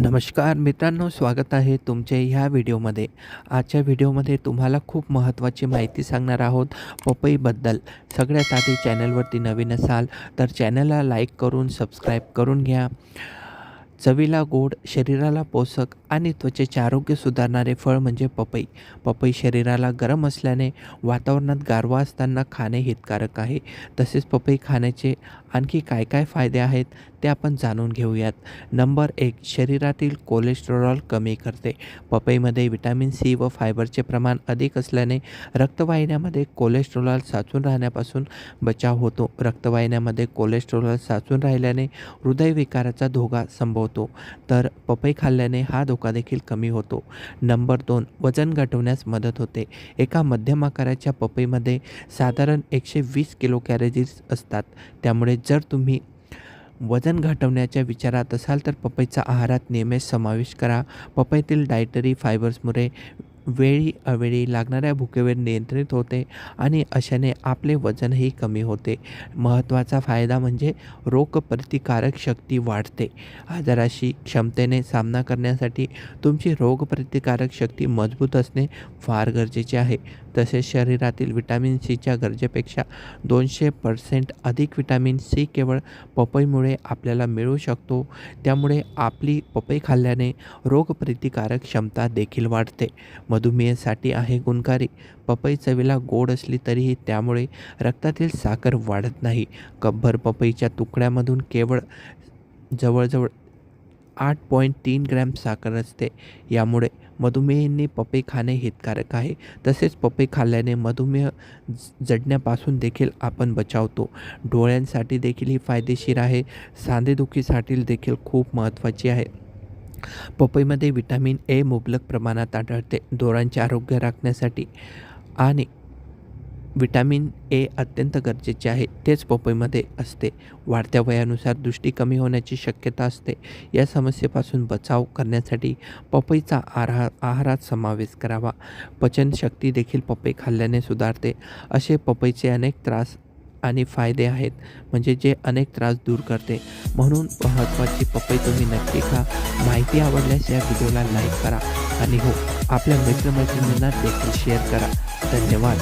नमस्कार मित्रांनो स्वागत आहे तुमचे ह्या व्हिडिओमध्ये. आजच्या व्हिडिओमध्ये तुम्हाला खूप महत्त्वाची माहिती सांगणार आहोत पपईबद्दल. सगळ्यात आधी चॅनलवरती नवीन असाल तर चॅनलला लाईक करून सबस्क्राईब करून घ्या. चवीला गोड शरीराला पोषक आणि त्वचेचे आरोग्य सुधारणारे फळ म्हणजे पपई. पपई शरीराला गरम असल्याने वातावरणात गारवा असताना खाणे हितकारक आहे. तसेच पपई खाण्याचे आणखी काय काय फायदे आहेत? ते आपण जाणून घेऊयात. नंबर एक शरीरातील कोलेस्टेरॉल कमी करते. पपईमध्ये विटॅमिन सी व फायबरचे प्रमाण अधिक असल्याने रक्तवाहिन्यामध्ये कोलेस्ट्रॉल साचून राहण्यापासून बचाव होतो. रक्तवाहिन्यामध्ये कोलेस्ट्रॉल साचून राहिल्याने हृदयविकाराचा धोका संभवतो. तर पपई खाल्ल्याने हा धोका देखील कमी होतो. नंबर दोन वजन घटवण्यास मदत होते. एका मध्यम आकाराच्या पपईमध्ये साधारण एकशे वीस किलो कॅलरीज असतात. त्यामुळे जर तुम्ही वजन घटवण्याच्या विचारात असाल तर पपईचा आहारात नेहमीच समावेश करा. पपईतील डायटरी फायबर्समुळे वेळी अवेळी लागणाऱ्या भुकेवर नियंत्रित होते आणि अशाने आपले वजनही कमी होते. महत्त्वाचा फायदा म्हणजे रोगप्रतिकारक शक्ती वाढते. आजाराशी क्षमतेने सामना करण्यासाठी तुमची रोगप्रतिकारक शक्ती मजबूत असणे फार गरजेचे आहे. तसेच शरीरातील विटॅमिन सीच्या गरजेपेक्षा दोनशे पर्सेंट अधिक विटॅमिन सी केवळ पपईमुळे आपल्याला मिळू शकतो. त्यामुळे आपली पपई खाल्ल्याने रोगप्रतिकारक क्षमता देखील वाढते. मधुमेहासाठी आहे गुणकारी. पपई चवीला गोड असली तरीही त्यामुळे रक्तातील साखर वाढत नाही. कब्भर पपईच्या तुकड्यामधून केवळ जवळजवळ आठ पॉईंट तीन ग्रॅम साखर असते. यामुळे मधुमेहींनी पपई खाणे हितकारक आहे. तसेच पपई खाल्ल्याने मधुमेह ज- जडण्यापासून देखील आपण बचावतो. डोळ्यांसाठी देखील ही फायदेशीर आहे. सांधेदुखीसाठी देखील खूप महत्त्वाची आहे. पपईमध्ये विटॅमिन ए मुबलक प्रमाणात आढळते. डोळ्यांचे आरोग्य राखण्यासाठी आणि विटॅमिन ए अत्यंत गरजेचे आहे. तेच पपईमध्ये असते. वाढत्या वयानुसार दृष्टी कमी होण्याची शक्यता असते. या समस्येपासून बचाव करण्यासाठी पपईचा आहार आहारात समावेश करावा. पचनशक्ती देखील पपई खाल्ल्याने सुधारते. असे पपईचे अनेक त्रास आणि फायदे आहेत. म्हणजे जे अनेक त्रास दूर करते. म्हणून महत्त्वाची पपई तुम्ही नक्की खा. माहिती आवडल्यास या व्हिडिओला लाईक करा. आणि हो आपल्या मित्रमैत्रिणींना देखील शेअर करा. धन्यवाद.